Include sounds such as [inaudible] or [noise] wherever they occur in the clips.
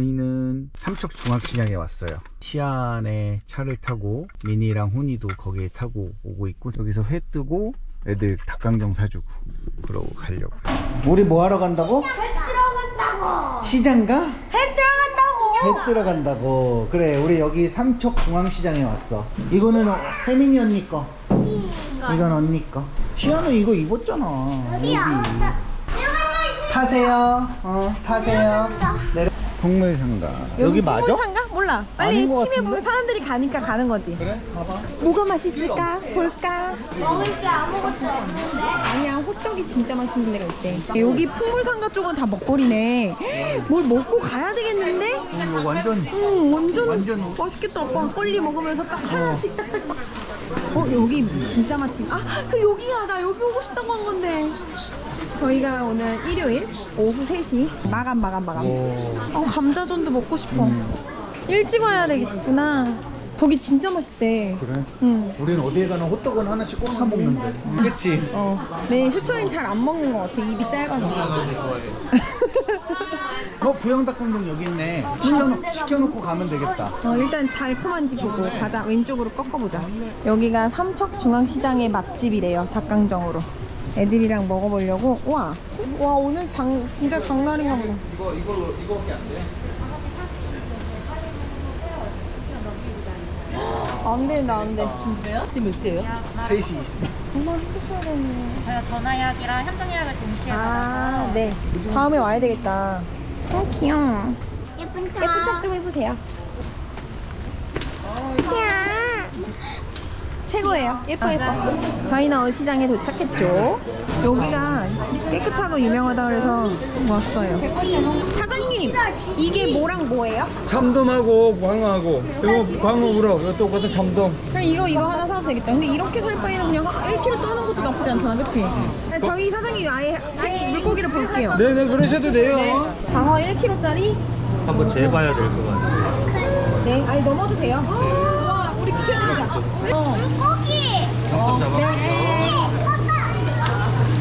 저희는 삼척중앙시장에 왔어요. 시안에 차를 타고 미니랑 훈이도 거기에 타고 오고 있고 여기서 회 뜨고 애들 닭강정 사주고 그러고 가려고. 우리 뭐 하러 간다고? 배 들어간다고. 시장가? 배 들어간다고. 회 뜨러 간다고. 그래, 우리 여기 삼척중앙시장에 왔어. 이거는 어, 혜민이 언니 거. 이건 언니 거. 시안은 이거 입었잖아. 시야. 여기. 타세요. 어, 타세요. 내려. 동물상가. 여기, 맞아? 상가? 몰라. 빨리 아닌 것 팀에 같은데? 보면 사람들이 가니까 가는 거지. 그래? 봐봐. 뭐가 맛있을까? 볼까? 먹을 게 아무것도 없는데. 아니야, 호떡이 진짜 맛있는 데가 있대. 여기 풍물 상가 쪽은 다 먹거리네. 뭘 먹고 가야 되겠는데? 음, 이거 완전 응, 완전, 완전 맛있겠다. 오빠 빨리 먹으면서 딱 하나씩 딱딱딱. 어, 여기 진짜 맛집. 아, 그 여기야. 나 여기 오고 싶다고 한 건데. 저희가 오늘 일요일 오후 3시 마감 마감 마감. 오. 어, 감자전도 먹고 싶어. 일찍 와야 되겠구나. 거기 진짜 맛있대. 그래? 응. 우리는 어디에 가나 호떡은 하나씩 꼭 사 먹는데. 그치? 어. 내 효철이는 잘 안 먹는 것 같아. 입이 짧아서. 어, [laughs] 부영닭강정 여기 있네. 시켜놓, 시켜놓고 가면 되겠다. 어, 일단 달콤한지 보고 가자. 왼쪽으로 꺾어보자. 여기가 삼척중앙시장의 맛집이래요. 닭강정으로. 애들이랑 먹어보려고. 와, 와 오늘 장 진짜 장날인가 보다. 이거, 이걸로, 이거밖에 안 돼. 안 된다, 안 돼. 지금 몇 시에요? 3시 20분. 엄마 했었어야 되네. 저희가 전화 예약이랑 현장 예약을 동시에 아, 네. 다음에 와야 되겠다. 어, 귀여워. 예쁜 차. 예쁜 척좀 해보세요. 야. 최고예요. 예뻐 예뻐. 저희는 어시장에 도착했죠. 여기가 깨끗하고 유명하다 그래서 왔어요. 사장님, 이게 뭐랑 뭐예요? 참돔하고 광어하고 이거 광어 우럭 이거 똑같은 참돔 그럼 이거 이거 하나 사도 되겠다. 근데 이렇게 살 바에는 그냥 1kg 떠는 것도 나쁘지 않잖아, 그렇지? 저희 사장님 아예 살- 물고기를 볼게요. 네네 그러셔도 돼요 방어 1kg짜리. 한번 재봐야 될 것 같아요 네, 아니 넘어도 돼요. 키워드리자. 어, 고기. 네.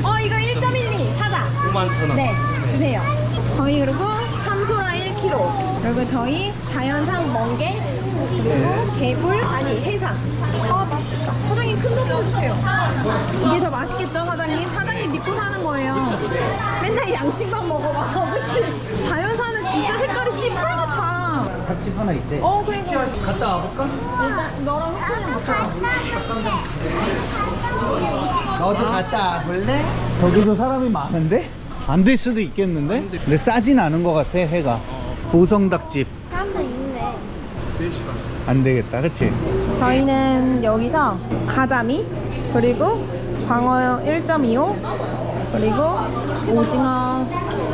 어, 이거 1.12 사자. 5만 천 원 네, 주세요. 저희 그리고 참소라 1kg. 그리고 저희 자연산 멍게. 그리고 개불, 아니, 해삼. 아, 맛있겠다. 사장님 큰 놈으로 주세요. 이게 더 맛있겠죠, 사장님? 사장님 믿고 사는 거예요. 맨날 양식만 먹어봐서, 그치? 자연산은 진짜 색깔이 시뻘겋다. 닭집 하나 있대. 어, 그러니까. 갔다 와볼까? 일단 너랑 호철이 먹자. 너도 갔다 와볼래? 저기도 사람이 많은데? 안 될 수도 있겠는데? 근데 싸진 않은 것 같아, 해가. 보성닭집. 사람도 있네. 안 되겠다, 그치? 저희는 여기서 가자미 그리고 광어 1.25 그리고 오징어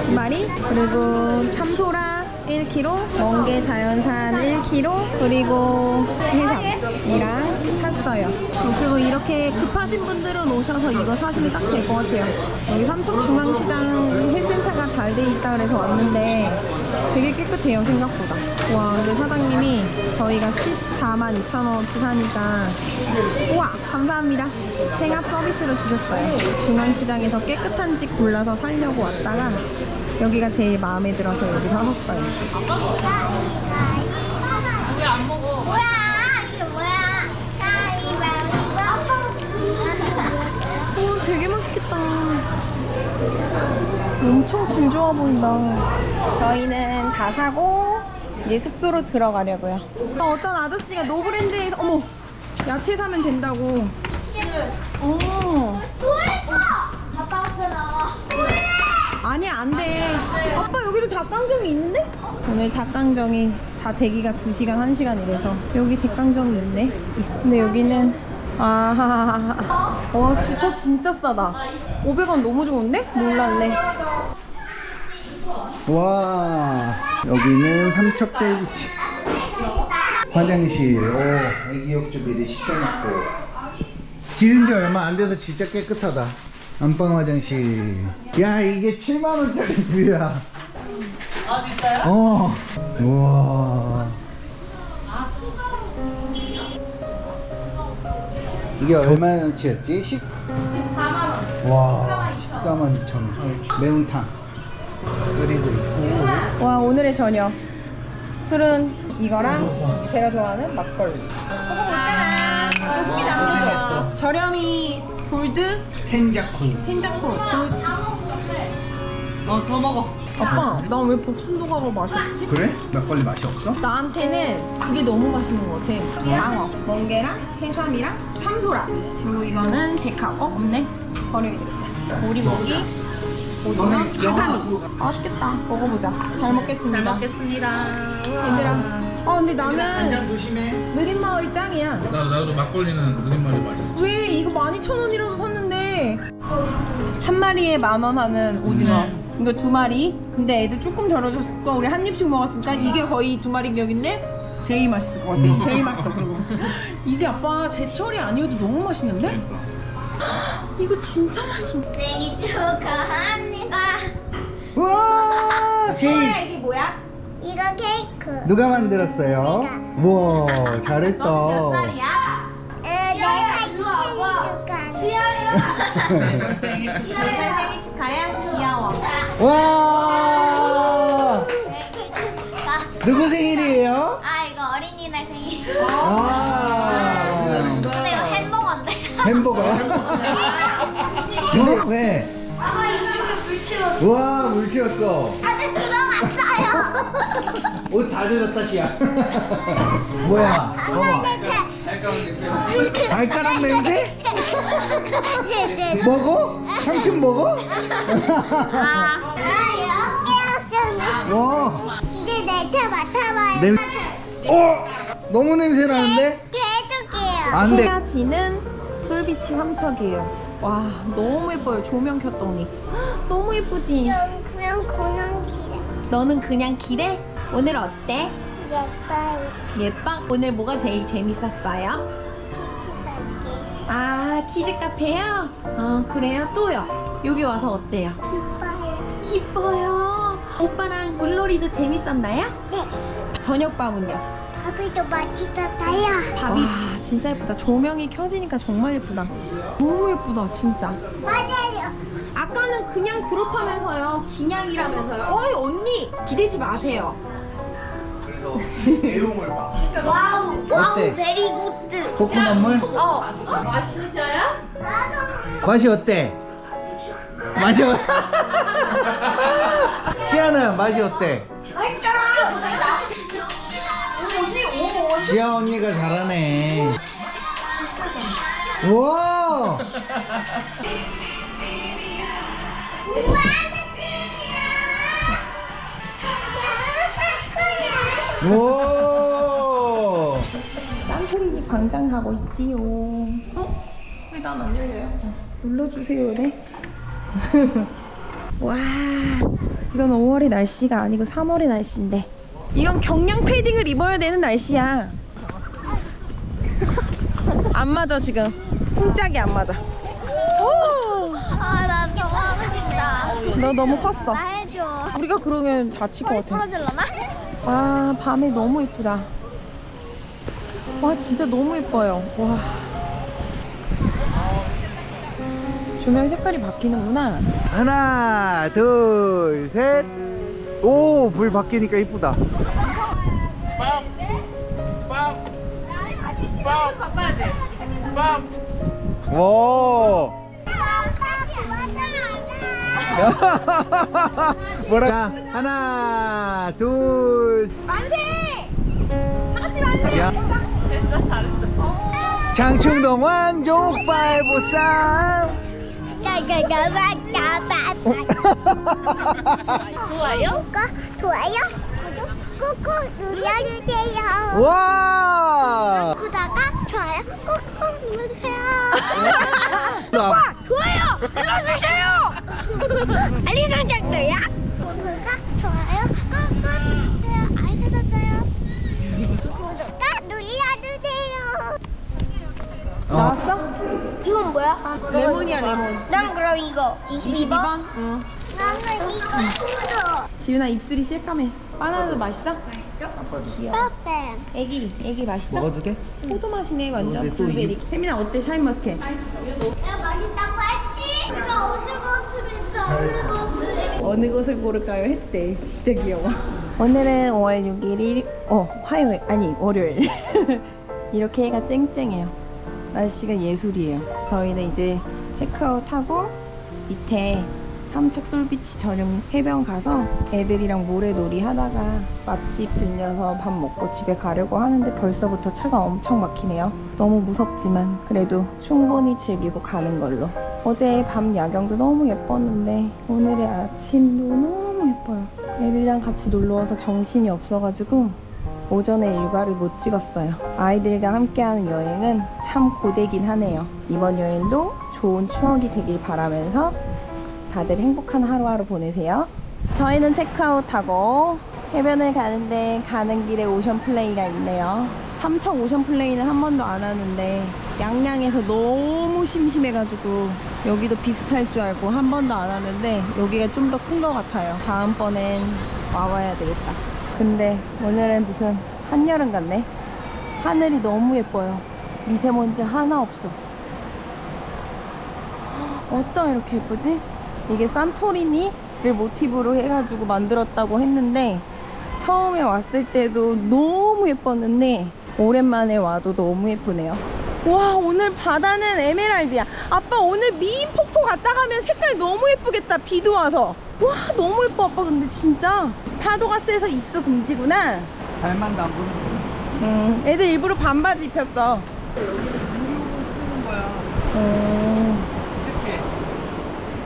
두 마리 그리고 참소라 1kg 멍게 자연산 1kg 그리고 해삼이랑 샀어요. 그리고 이렇게 급하신 분들은 오셔서 이거 사시면 딱 될 것 같아요. 여기 삼척중앙시장 회센터가 잘 돼 있다 그래서 왔는데 되게 깨끗해요 생각보다. 와 근데 사장님이 저희가 14만 2천 원어치 사니까 우와 감사합니다. 생합 서비스로 주셨어요. 중앙시장에서 깨끗한 집 골라서 살려고 왔다가 여기가 제일 마음에 들어서 여기서 샀어요 왜안 먹어? 뭐야? 뭐야? 가위바위보. 오 되게 맛있겠다 엄청 질 좋아 보인다 저희는 다 사고 이제 숙소로 들어가려고요 어, 어떤 아저씨가 노브랜드에서 어머 야채 사면 된다고 어 아니야 안돼 아빠 여기도 닭강정이 있는데? 오늘 닭강정이 다 대기가 2시간 1시간 이래서 여기 닭강정 있네 근데 여기는 [laughs] 아와 주차 진짜 싸다 500원 너무 좋은데? 몰랐네 와, 여기는 삼척 셀비치. 화장실, 오, 애기 욕조 미리 시켜놓고. 지은 지 얼마 안 돼서 진짜 깨끗하다. 안방 화장실. 야, 이게 7만원짜리 뷰야. 아, 진짜요? 어. 우와. 이게 얼마치였지? 10? 14만 원. 와, 14만 2천 원. 매운탕. 끓이고 있고. 와 오늘의 저녁 술은 이거랑 제가 좋아하는 막걸리. 먹어볼까나? 후기 남겨줘. 저렴이 골드 텐자쿠. 텐자쿠. 어, 더 먹어. 아빠, 나왜 복순도가가 맛이 없지? 그래? 막걸리 맛이 없어? 나한테는 그게 너무 맛있는 것 같아. 양어, 멍게랑 해삼이랑 참소라. 그리고 이거는 백합. 어? 없네. 버려야겠다. 오리고기, 오징어, 가자미. 맛있겠다. 먹어보자. 잘 먹겠습니다. 잘 먹겠습니다. 우와. 얘들아. 어, 근데 나는 조심해. 느린 마을이 짱이야. 나 나도 막걸리는 느린 말이 맛있어. 왜 이거 12,000원이라서 샀는데 한 마리에 만 원 하는 오징어 이거 두 마리 근데 애들 조금 절여줬으니까 우리 한 입씩 먹었으니까 이게 거의 두 마리 격인데 제일 맛있을 것 같아 제일 맛있어 그리고 이게 아빠 제철이 아니어도 너무 맛있는데? 이거 진짜 맛있어 생일 축하합니다. 와 케이크. 이게 뭐야? 이거 케이크. 누가 만들었어요? 우와 잘했다. 몇 살이야? 몇살 생일 축하해? 귀여워 와 누구 생일이에요? 아 이거 어린이날 생일. 아 근데 이거 햄버거인데. 햄버거. 근데 왜? 아빠 이거 물 치웠어. 우와 물 튀었어. 안에 들어갔어요. 옷 다 젖었다 시야. 뭐야? 봐봐. 냄새. 발가락 냄새? 네, 먹어? 삼촌 먹어? 아, 이렇게 와. 이제 내차 맡아봐요. 냄- 어? 너무 냄새 나는데? 이렇게 해줄게요. 안 돼. 지는 솔비치 삼척이에요 와 너무 예뻐요 조명 켰더니 헉, 너무 예쁘지? 좀 그냥 그냥 길어. 너는 그냥 길에? 오늘 어때? 예뻐요. 예뻐? 오늘 뭐가 제일 재밌었어요? 아 키즈 카페요? 아 그래요? 또요? 여기 와서 어때요? 기뻐요. 기뻐요 오빠랑 물놀이도 재밌었나요? 네. 저녁밥은요? 밥이도 맛있었어요. 밥이 와 진짜 예쁘다 조명이 켜지니까 정말 예쁘다 너무 예쁘다 진짜 맞아요. 아까는 그냥 그렇다면서요 기냥이라면서요 어이 언니 기대지 마세요 그래서 내용을 봐. 와우. 어때? 와우 베리 굿드. 코코넛 물? 어. 맛있으셔요? 맛이 어때? 맛이 어... [laughs] 시아는 맛이 어때? 지아 언니가 잘하네. 우와! 오! 산토리니 광장 가고 있지요 어? 왜 난 안 열려요? 어, 눌러주세요 네 [laughs] 와 이건 5월의 날씨가 아니고 3월의 날씨인데 이건 경량 패딩을 입어야 되는 날씨야 [laughs] 안 맞아 지금 쿵짝이 안 맞아 오, 아나 저거 하고 싶다. 너 너무 컸어 나 해줘. 우리가 그러면 다칠 것 같아 풀어줄라나? 와 밤에 너무 예쁘다 와 진짜 너무 예뻐요 와 조명 색깔이 바뀌는구나 하나, 둘, 셋. 오, 불 바뀌니까 이쁘다. 바빠야지. 오. [laughs] 뭐라? 자, 하나, 둘. 만세! 다 같이 만세! 야. 됐어, 잘했어. 장충동 왕족발보쌈. [laughs] 좋아요? 좋아요? 구독 꾹꾹 눌러주세요. 와. 구독과 좋아요 꾹꾹 눌러주세요. [laughs] 좋아요 눌러주세요. [laughs] 알림 설정도요. 구독과 좋아요 꾹꾹 눌러주세요. 알림 설정도요. 구독과 눌러주세요. 나왔어? 이건 뭐야? 레몬이야 레몬 난 그럼 이거 22번. 22번? 응 나는 이거 구독. 지윤아 입술이 실까매 바나나도 맛있어? 떡뱀. 애기 애기 맛있어? 먹어도 돼? 포도 맛이네 완전 근데 또 블루베리 혜민아 어때 샤인 머스켓? 내가 맛있다고 했지? 내가 옷을 고스면서 어느 곳을 어느 것을 고를까요? 했대 진짜 귀여워 [laughs] 오늘은 5월 6일 일, 어 화요일 아니 월요일 [laughs] 이렇게 해가 쨍쨍해요. 날씨가 예술이에요. 저희는 이제 체크아웃하고 밑에 삼척 솔비치 저녁 해변 가서 애들이랑 모래놀이 하다가 맛집 들려서 밥 먹고 집에 가려고 하는데 벌써부터 차가 엄청 막히네요. 너무 무섭지만 그래도 충분히 즐기고 가는 걸로. 어제 밤 야경도 너무 예뻤는데 오늘의 아침도 너무 예뻐요. 애들이랑 같이 놀러 와서 정신이 없어가지고 오전에 일과를 못 찍었어요. 아이들과 함께하는 여행은 참 고되긴 하네요. 이번 여행도 좋은 추억이 되길 바라면서 다들 행복한 하루하루 보내세요. 저희는 체크아웃하고 해변을 가는데 가는 길에 오션 플레이가 있네요. 삼척 오션 플레이는 한 번도 안 하는데 양양에서 너무 심심해가지고 여기도 비슷할 줄 알고 한 번도 안 하는데 여기가 좀 더 큰 것 같아요. 다음번엔 와봐야 되겠다. 근데 오늘은 무슨 한여름 같네. 하늘이 너무 예뻐요. 미세먼지 하나 없어. 어쩜 이렇게 예쁘지? 이게 산토리니를 모티브로 해가지고 만들었다고 했는데 처음에 왔을 때도 너무 예뻤는데 오랜만에 와도 너무 예쁘네요. 와 오늘 바다는 에메랄드야. 아빠 오늘 미인 폭포 갔다 가면 색깔 너무 예쁘겠다. 비도 와서. 와 너무 예뻐 아빠 근데 진짜 파도가 세서 입수 금지구나. 잘만 담그는 음, 애들 일부러 반바지 입혔어. 음, 그치?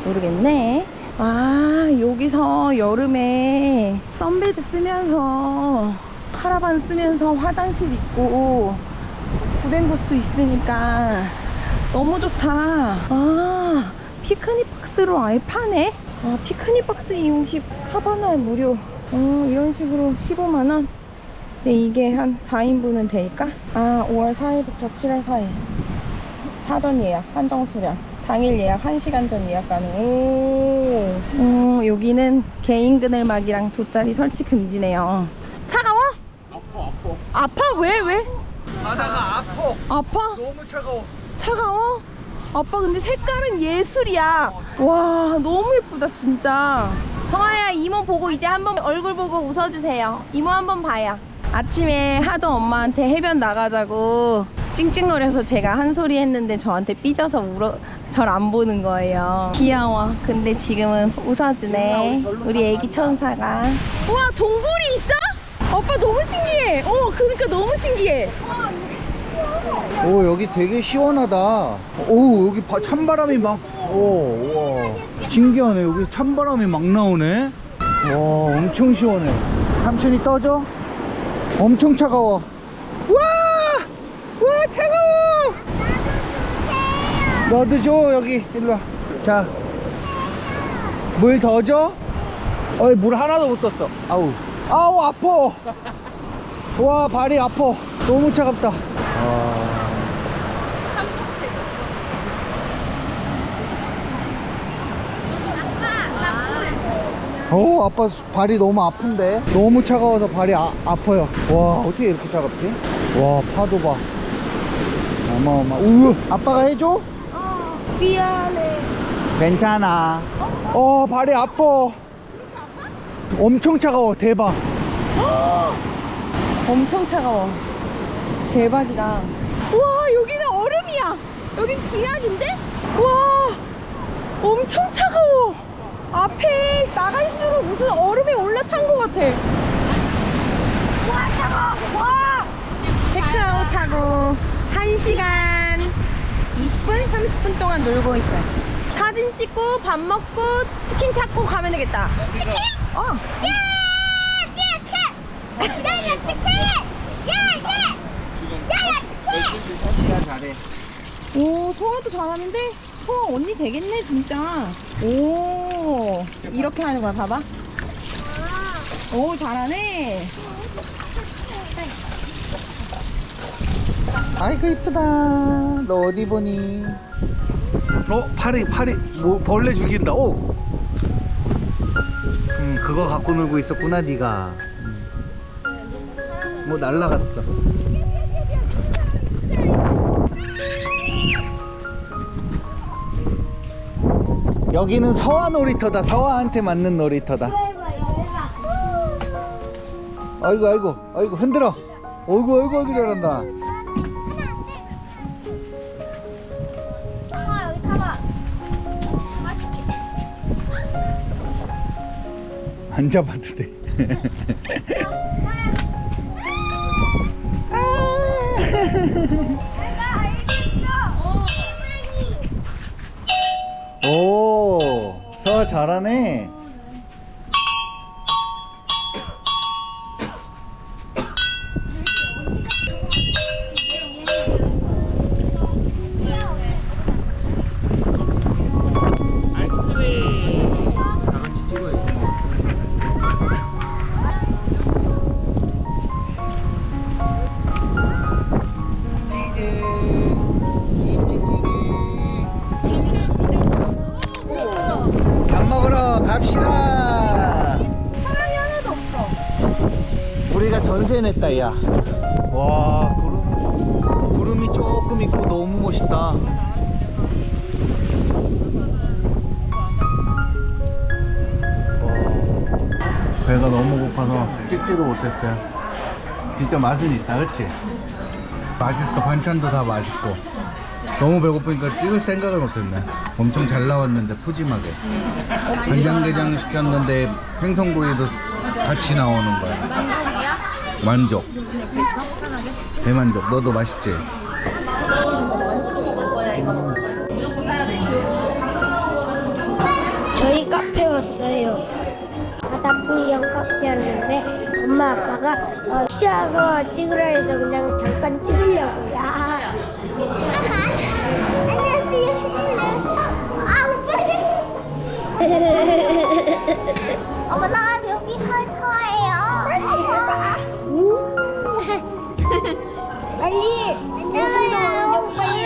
모르겠네. 아, 여기서 여름에 선베드 쓰면서 카라반 쓰면서 화장실 있고 구댕구스 있으니까 너무 좋다. 아, 피크닉 박스로 아예 파네? 아, 피크닉 박스 이용식 카바나에 무료. 어, 이런 식으로 15만원? 네, 이게 한 4인분은 될까? 아, 5월 4일부터 7월 4일. 사전 예약, 한정 수량. 당일 예약 1시간 전 예약 가능. 오. 음, 여기는 개인 그늘막이랑 돗자리 설치 금지네요. 차가워? 아파 아파 아파? 왜? 왜? 바다가 아파 아파? 너무 차가워 차가워? 아빠 근데 색깔은 예술이야. 와 너무 예쁘다 진짜. 성아야 이모 보고 이제 한번 얼굴 보고 웃어주세요. 이모 한번 봐요. 아침에 하도 엄마한테 해변 나가자고 찡찡거려서 제가 한 소리 했는데 저한테 삐져서 울어 절 안 보는 거예요. 귀여워. 근데 지금은 웃어주네. 우리 애기 천사가. 우와 동굴이 있어? 오빠 너무 신기해. 어 그러니까 너무 신기해. 오 여기 되게 시원하다 오 여기 바- 찬바람이 막오 우와 신기하네 여기 찬바람이 막 나오네 와 엄청 시원해 삼촌이 떠줘 엄청 차가워 와와 차가워. 너도 줘 여기. 일로 와 자물 더 줘? 어이 물 하나도 못 떴어. 아우. 아우 아파. 와 발이 아파. 너무 차갑다. 어 아빠 발이 너무 아픈데? 너무 차가워서 발이 아, 아파요. 와 어떻게 이렇게 차갑지? 와 파도 봐 어마어마 우우 아빠가 해줘 미안해. 괜찮아 어 발이 아파 엄청 차가워 대박 엄청 차가워. 대박이다. 우와, 여기는 얼음이야. 여긴 비약인데? 와, 엄청 차가워. 앞에 나갈수록 무슨 얼음에 올라탄 것 같아. 와, 차가워. 와! 체크아웃하고 1시간 20분, 30분 동안 놀고 있어요. 사진 찍고 밥 먹고 치킨 찾고 가면 되겠다. 치킨? 어. 예! 예! 캣! 야, 야, 치킨! 예! 예! 야, 야, 치킨! 잘해 오, 성화도 잘하는데? 성화 언니 되겠네, 진짜. 오, 이렇게 하는 거야, 봐봐. 오, 잘하네. 아이고 이쁘다. 너 어디 보니? 어 파리 파리 뭐 벌레 죽인다. 오! 음, 그거 갖고 놀고 있었구나 네가. 음. 뭐 날라갔어. 여기는 서화 놀이터다. 서화한테 맞는 놀이터다. 아이고 아이고 아이고 흔들어. 어이구 어이구 어이구 잘한다 안 잡아도 돼. 오 서아 잘하네 갑시다. 사람이 하나도 없어. 우리가 전세 냈다 야와 구름, 구름이 조금 있고 너무 멋있다. 와, 배가 너무 고파서 찍지도 못했어요. 진짜 맛은 있다 그치? 맛있어. 반찬도 다 맛있고 너무 배고프니까 찍을 생각을 못했네 엄청 잘 나왔는데 푸짐하게 간장게장 시켰는데 생선구이도 같이 나오는 거야 만족 대만족 너도 맛있지? 저희 카페 왔어요. 바다 풍경 카페였는데 엄마 아빠가 어, 쉬어서 찍으라 해서 그냥 잠깐 찍으려고요. 엄마 나 여기 갈 거예요. 빨리. 안녕하세요. 빨리.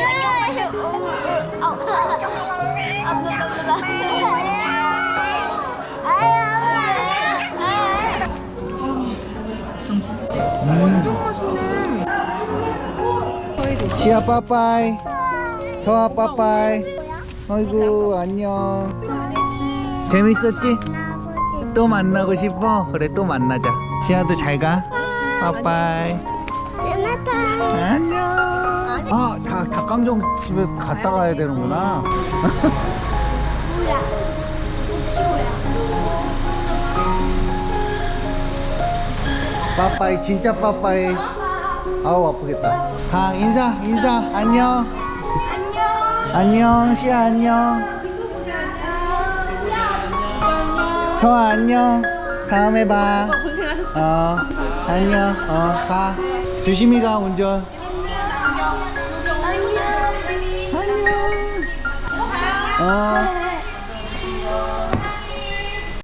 엄청 맛있네. 시아 빠빠이 서아 빠빠이 아이고 안녕 재밌었지? 또 만나고 싶어? 그래 또 만나자. 시아도 잘가. 빠빠이. 안녕. 아 다, 닭강정 집에 갔다 가야 되는구나. 빠빠이 진짜 빠빠이. 아우 아프겠다. 가 인사 인사. 안녕. 안녕 시아 안녕 서아 안녕. 다음에 봐. 어, 안녕. 어가. 조심히 가 운전. 안녕. 어